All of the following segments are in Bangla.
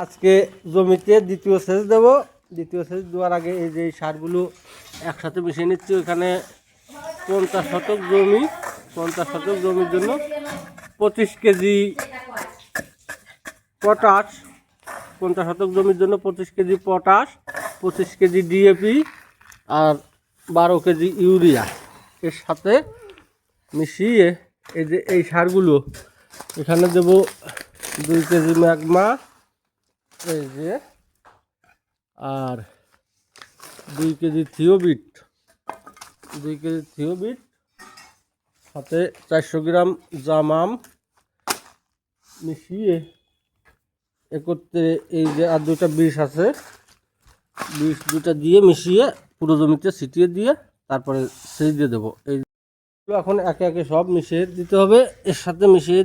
আজকে জমিতে দ্বিতীয় সেচ দেব। দ্বিতীয় সেচ দেওয়ার আগে এই যে সারগুলো একসাথে মিশিয়ে নিচ্ছি ওখানে পঞ্চাশ শতক জমি, পঞ্চাশ শতক জমির জন্য পঁচিশ কেজি পটাশ, পঞ্চাশ শতক জমির জন্য পঁচিশ কেজি পটাশ, পঁচিশ কেজি ডিএপি আর বারো কেজি ইউরিয়া। এর সাথে মিশিয়ে এই যে এই সারগুলো, এখানে দেব দুই কেজি ম্যাগমা এই যে, আর দুই কেজি থিওবিট দুই কেজি থিওবিট সাথে চারশো গ্রাম জামাম মিশিয়ে একত্রে এই যে আর দুটা বিষ আছে, বিষ দুটা দিয়ে মিশিয়ে পুরো জমিতে ছিটিয়ে দিয়ে তারপরে সেচ দিয়ে দেবো। এই এখন একে একে সব মিশিয়ে দিতে হবে। এর সাথে মিশিয়ে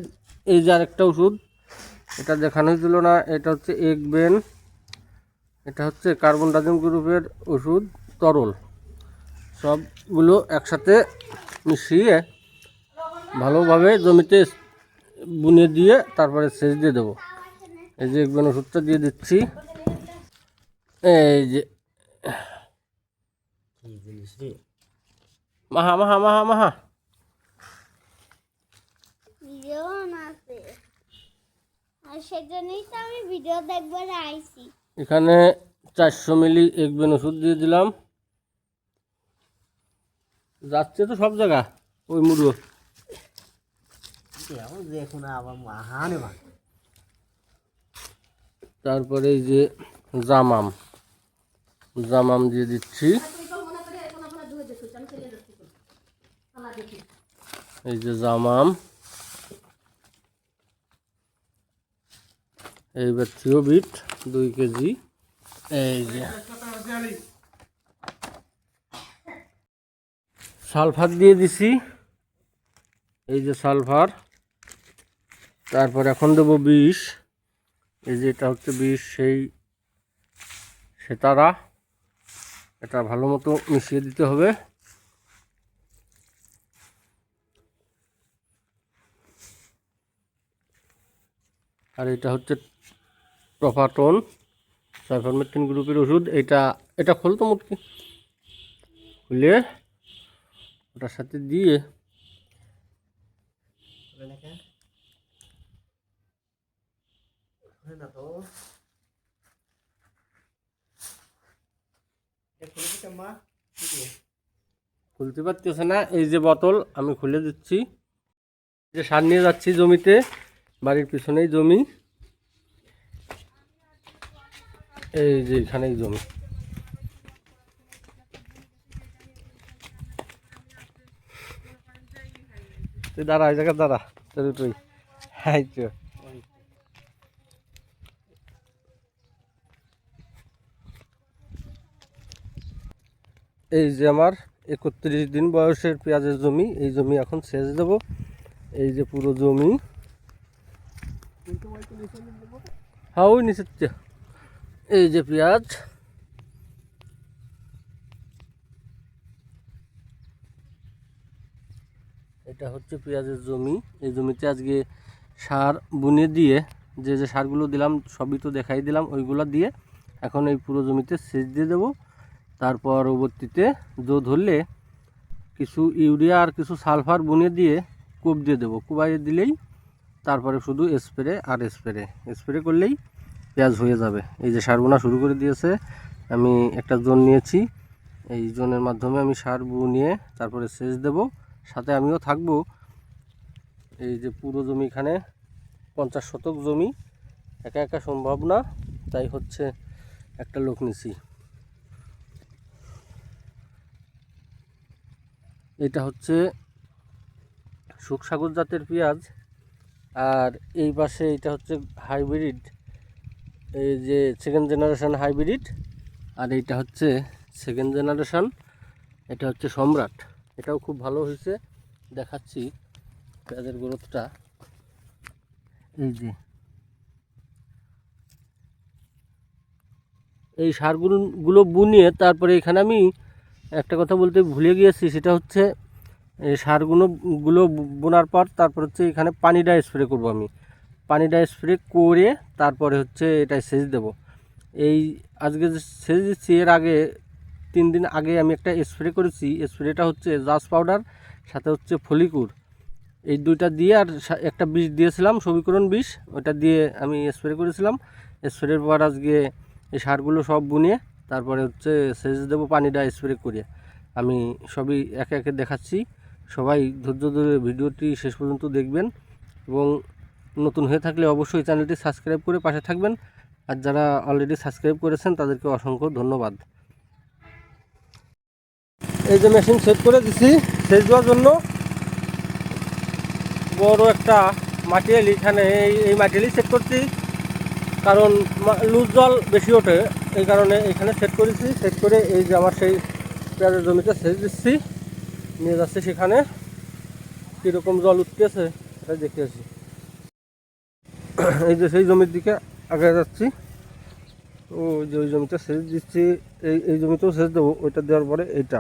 এই যে আরেকটা ওষুধ এটা দেখানোই ছিল না এটা হচ্ছে একবেন এটা হচ্ছে কার্বন ডাইজিম গ্রুপের ওষুধ তরল। সবগুলো একসাথে মিশিয়ে ভালোভাবে জমিতে বুনে দিয়ে তারপরে সেচ দিয়ে দেবো। এই যে একবেন ওষুধটা দিয়ে দিচ্ছি। এই যে মাহা মাহা মাহা মাহা ভিডিও আছে আর সেজন্যই তো আমি ভিডিও দেখবার আইছি। এখানে চারশো মিলি একবেন ওষুধ দিয়ে দিলাম। যাচ্ছে তো সব জায়গা ওই মুড়ো। দেখুন আবার মাহানে তারপরে এই যে জামাম। জামাম দিয়ে দিচ্ছি। এই যে জামাম। এইবার থিওবিট দুই কেজি। এই যে। সালফার দিয়ে দিছি। এই যে সালফার। তারপর এখন দেবো বিষ। এই যে এটা হচ্ছে বিষ, সেই সেতারা। এটা ভালো মতো মিশিয়ে দিতে হবে। আর এটা হচ্ছে প্রফাটন সাইফারমেথিন গ্রুপের ওষুধ, এটা এটা খুলতো মুটকি। খুলে, ওটার সাথে দিয়ে। খুলতে পারতেছে না, এই যে বোতল, আমি খুলে দিচ্ছি। যে সার নিয়ে যাচ্ছি জমিতে, বাড়ির পিছনেই জমি। এই যে এখানেই জমি। তুই দাঁড়া, এই জায়গায় দাঁড়া। তোর তুই হ্যাঁ তো এই যে আমার একত্রিশ দিন বয়সের পেঁয়াজের জমি, এই জমি এখন সেচ দেব। এই যে পুরো জমি। হ্যাঁ ওই নিচের থেকে। এই যে পেঁয়াজ। এটা হচ্ছে পেঁয়াজের জমি। এই জমিতে আজকে সার বুনে দিয়ে যে যে সারগুলো দিলাম, সবই তো দেখাই দিলাম, ওইগুলো দিয়ে এখন এই পুরো জমিতে সেচ দিয়ে দেবো। তার পরবর্তীতে জো ধরলে কিছু ইউরিয়া আর কিছু সালফার বুনে দিয়ে কূপ দিয়ে দেবো। কুবাইয়ে দিলেই তারপরে শুধু স্প্রে আর স্প্রে। স্প্রে করলেই পেঁয়াজ হয়ে যাবে। এই যে সার বোনা শুরু করে দিয়েছে। আমি একটা জোন নিয়েছি। এই জোনের মাধ্যমে আমি সার বুনিয়ে তারপরে সেচ দেব। সাথে আমিও থাকব এই যে পুরো জমি এখানে, পঞ্চাশ শতক জমি। একা একা সম্ভব না, তাই হচ্ছে একটা লোক নিছি। এটা হচ্ছে সুখসাগর জাতের পেঁয়াজ। আর এই পাশে এটা হচ্ছে হাইব্রিড এই যে সেকেন্ড জেনারেশন হাইব্রিড আর এইটা হচ্ছে সেকেন্ড জেনারেশন এটা হচ্ছে সম্রাট। এটাও খুব ভালো হয়েছে, দেখাচ্ছি পেঁয়াজের গ্রোথটা এই যে। এই সারগুলো বুনিয়ে তারপরে এখানে আমি একটা কথা বলতে ভুলে গিয়েছি, সেটা হচ্ছে এই সারগুলো, গুলো বোনার পর তারপর হচ্ছে এখানে পানিটা স্প্রে করব আমি। পানিটা স্প্রে করে তারপরে হচ্ছে এটা সেচ দেব। এই আজকে সেচ দিচ্ছি, এর আগে তিন দিন আগে আমি একটা স্প্রে করেছি। স্প্রেটা হচ্ছে জাস পাউডার সাথে হচ্ছে ফলিকুর। এই দুইটা দিয়ে আর একটা বিষ দিয়েছিলাম, সমীকরণ বিষ। ওটা দিয়ে আমি স্প্রে করেছিলাম। স্প্রের পর আজকে এই সারগুলো সব বুনিয়ে তারপরে হচ্ছে সেচ দেবো পানিটা স্প্রে করে। আমি সবই একে একে দেখাচ্ছি। সবাই ধৈর্য ধরে ভিডিওটি শেষ পর্যন্ত দেখবেন এবং নতুন হয়ে থাকলে অবশ্যই চ্যানেলটি সাবস্ক্রাইব করে পাশে থাকবেন। আর যারা অলরেডি সাবস্ক্রাইব করেছেন, তাদেরকে অসংখ্য ধন্যবাদ। এই যে মেশিন সেট করে দিছি সেচ দেওয়ার জন্য বড় একটা মাটি মাটিয়ালি এখানে, এই এই মাটিয়ালি সেট করছি। কারণ লুজ জল বেশি ওঠে, এই কারণে এখানে সেট করেছি। সেট করে এই যে আমার সেই পেঁয়াজের জমিতে সেচ দিচ্ছি। নিয়ে যাচ্ছি সেখানে। কীরকম জল উঠতেছে, সেটা দেখে আসি। এই যে সেই জমির দিকে আগে যাচ্ছি। ও যে ওই জমিটা সেচ দিচ্ছি, এই এই জমিতেও সেচ দেবো, ওইটা দেওয়ার পরে এইটা।